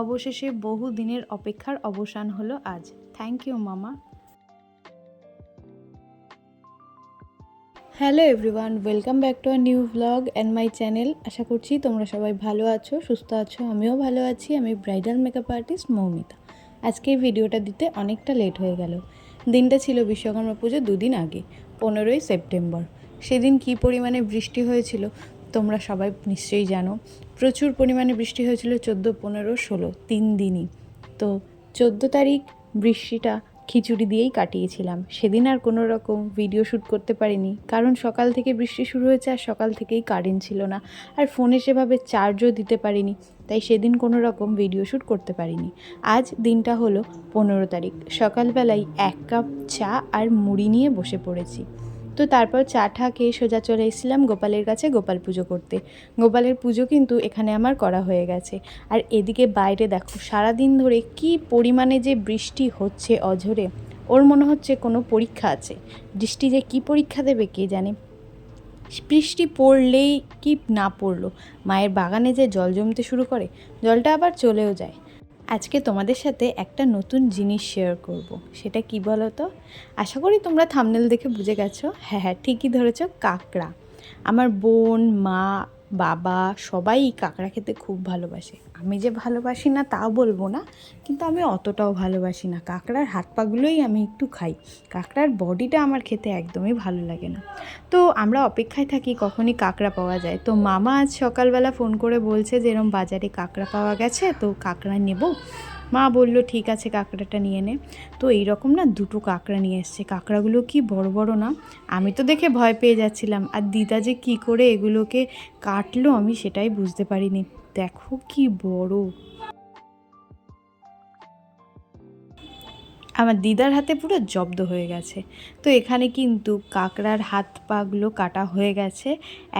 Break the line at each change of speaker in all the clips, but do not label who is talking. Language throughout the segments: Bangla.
অবশেষে বহু দিনের অপেক্ষার অবসান হলো আজ। থ্যাংক ইউ মামা। Hello everyone welcome back to our new blog and my channel আশা করছি তোমরা সবাই ভালো আছো, সুস্থ আছো। আমিও ভালো আছি। আমি ব্রাইডাল মেকআপ আর্টিস্ট মৌমিতা। আজকে এই ভিডিওটা দিতে অনেকটা লেট হয়ে গেল। দিনটা ছিল বিশ্বকর্মা পুজো দুদিন আগে, পনেরোই সেপ্টেম্বর। সেদিন কী পরিমাণে বৃষ্টি হয়েছিল তোমরা সবাই নিশ্চয়ই জানো, প্রচুর পরিমাণে বৃষ্টি হয়েছিল চোদ্দ, পনেরো, ষোলো, তিন দিনই। তো চোদ্দ তারিখ বৃষ্টিটা খিচুড়ি দিয়েই কাটিয়েছিলাম। সেদিন আর কোনো রকম ভিডিও শ্যুট করতে পারিনি, কারণ সকাল থেকে বৃষ্টি শুরু হয়েছে আর সকাল থেকেই কারেন্ট ছিল না। আর ফোনে সেভাবে চার্জও দিতে পারিনি, তাই সেদিন কোনো রকম ভিডিও শ্যুট করতে পারিনি। আজ দিনটা হলো পনেরো তারিখ, সকালবেলায় এক কাপ চা আর মুড়ি নিয়ে বসে পড়েছি। তো তারপর চা ঠা খেয়ে সোজা চলে এসেছিলাম গোপালের কাছে গোপাল পুজো করতে। গোপালের পুজো কিন্তু এখানে আমার করা হয়ে গেছে। আর এদিকে বাইরে দেখো, সারাদিন ধরে কি পরিমাণে যে বৃষ্টি হচ্ছে অঝরে, ওর মনে হচ্ছে কোনো পরীক্ষা আছে। বৃষ্টি যে কি পরীক্ষা দেবে কে জানে? বৃষ্টি পড়লেই কি না পড়ল? মায়ের বাগানে যে জল জমতে শুরু করে, জলটা আবার চলেও যায়। আজকে তোমাদের সাথে একটা নতুন জিনিস শেয়ার করব। সেটা কি বলো তো আশা করি তোমরা থামনেল দেখে বুঝে গেছো। হ্যাঁ হ্যাঁ ঠিকই ধরেছ, কাঁকড়া। আমার বোন, মা বাবা সবাই কাঁকড়া খেতে খুব ভালোবাসে। আমি যে ভালোবাসি না তা বলব না, কিন্তু আমি অতটাও ভালোবাসি না। কাঁকড়ার হাত পাগুলোই আমি একটু খাই। কাঁকড়ার বডিটা আমার খেতে একদমই ভালো লাগে না। তো আমরা অপেক্ষায় থাকি কখনই কাঁকড়া পাওয়া যায়। তো মামা আজ সকালবেলা ফোন করে বলছে যে এরম বাজারে কাঁকড়া পাওয়া গেছে, তো কাঁকড়া নেব। মা বলল, ঠিক আছে, কাঁকড়াটা নিয়ে নে। তো এই রকম না দুটো কাঁকড়া নিয়ে এসছে। কাঁকড়াগুলো কি বড় বড় না? আমি তো দেখে ভয় পেয়ে যাচ্ছিলাম। আর দিদা যে কী করে এগুলোকে কাটলো আমি সেটাই বুঝতে পারিনি। দেখো কি বড়। আমার দিদার হাতে পুরো জব্দ হয়ে গেছে। তো এখানে কিন্তু কাঁকড়ার হাত পাগুলো কাটা হয়ে গেছে।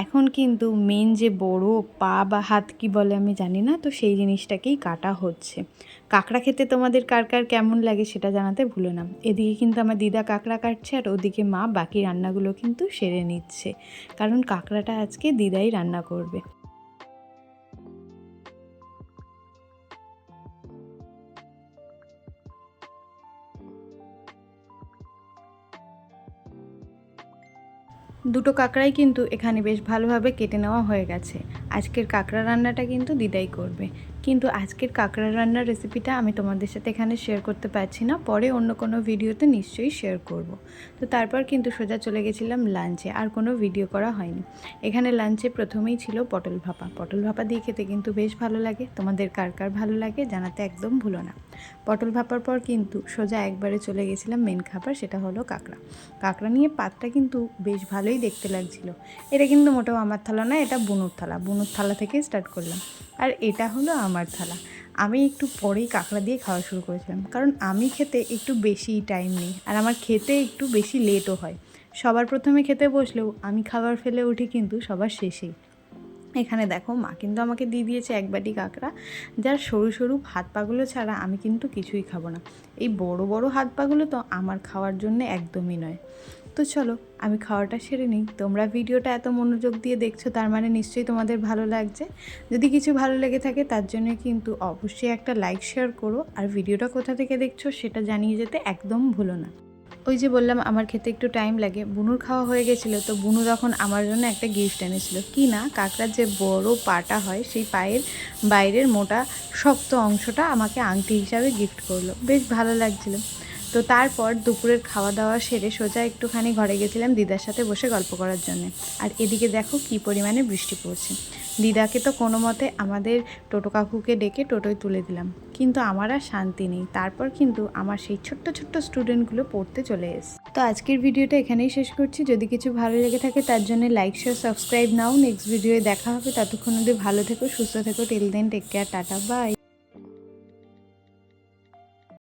এখন কিন্তু মেন যে বড় পা বা হাত কি বলে আমি জানি না, তো সেই জিনিসটাকেই কাটা হচ্ছে। কাঁকড়া খেতে তোমাদের কার কার কেমন লাগে সেটা জানাতে ভুলো না। এদিকে কিন্তু আমার দিদা কাঁকড়া কাটছে আর ওদিকে মা বাকি রান্নাগুলো কিন্তু সেরে নিচ্ছে। কারণ কাঁকড়াটা আজকে দিদাই রান্না করবে। দুটো কাঁকড়াই কিন্তু এখানে বেশ ভালোভাবে কেটে নেওয়া হয়ে গেছে। আজকের কাঁকড়া রান্নাটা কিন্তু দিদাই করবে। কিন্তু আজকের কাঁকড়া রান্নার রেসিপিটা আমি তোমাদের সাথে এখানে শেয়ার করতে পারছি না। পরে অন্য কোনো ভিডিওতে নিশ্চয়ই শেয়ার করব। তো তারপর কিন্তু সোজা চলে গেছিলাম লাঞ্চে আর কোনো ভিডিও করা হয়নি। এখানে লাঞ্চে প্রথমেই ছিল পটল ভাপা। পটল ভাপা দিয়ে খেতে কিন্তু বেশ ভালো লাগে। তোমাদের কার কার ভালো লাগে জানাতে একদম ভুলো না। পটল ভাপার পর কিন্তু সোজা একবারে চলে গেছিলাম মেন খাবার, সেটা হলো কাঁকড়া। কাঁকড়া নিয়ে পাতটা কিন্তু বেশ ভালোই দেখতে লাগছিল। এটা কিন্তু মোটেও আমার থালা না, এটা বুনুর থালা। বুনুর থালা থেকে স্টার্ট করলাম। আর এটা হলো আমার থালা। আমি একটু পরেই কাঁকড়া দিয়ে খাওয়া শুরু করেছিলাম। কারণ আমি খেতে একটু বেশি টাইম নিই, আর আমার খেতে একটু বেশি লেটও হয়। সবার প্রথমে খেতে বসলেও আমি খাবার ফেলে উঠি কিন্তু সবার শেষেই। এখানে দেখো, মা কিন্তু আমাকে দিয়ে দিয়েছে এক বাটি কাঁকড়া। যার সরু সরু হাত পাগুলো ছাড়া আমি কিন্তু কিছুই খাব না। এই বড় বড় হাত পাগুলো তো আমার খাওয়ার জন্য একদমই নয়। তো চলো, আমি খাওয়াটা সেরে নিই। তোমরা ভিডিওটা এত মনোযোগ দিয়ে দেখছ, তার মানে নিশ্চয়ই তোমাদের ভালো লাগছে। যদি কিছু ভালো লেগে থাকে, তার জন্য কিন্তু অবশ্যই একটা লাইক শেয়ার করো। আর ভিডিওটা কোথা থেকে দেখছ, সেটা জানিয়ে যেতে একদম ভুলো না। ওই যে বললাম, আমার খেতে একটু টাইম লাগে। বুনুর খাওয়া হয়ে গেছিল তো বুনু তখন আমার জন্য একটা গিফট এনেছিল। কি না, কাঁকড়ার যে বড় পাটা হয়, সেই পায়ের বাইরের মোটা শক্ত অংশটা আমাকে আংটি হিসাবে গিফট করল। বেশ ভালো লাগছিল। তো তারপর দুপুরের খাওয়া দাওয়া সেরে সোজা একটুখানি ঘরে গেছিলাম দিদার সাথে বসে গল্প করার জন্য। আর এদিকে দেখো কি পরিমাণে বৃষ্টি পড়ছে। দিদাকে তো কোনো মতে আমাদের টোটো কাকুকে ডেকে টোটোয় তুলে দিলাম। কিন্তু আমার আর শান্তি নেই। তারপর কিন্তু আমার সেই ছোট্ট ছোট্ট স্টুডেন্টগুলো পড়তে চলে এসে তো আজকের ভিডিওটা এখানেই শেষ করছি। যদি কিছু ভালো লেগে থাকে তার জন্য লাইক শেয়ার সাবস্ক্রাইব নাও। নেক্সট ভিডিওয়ে দেখা হবে। ততক্ষণ অবধি ভালো থেকো, সুস্থ থেকো। Till then take care tata bye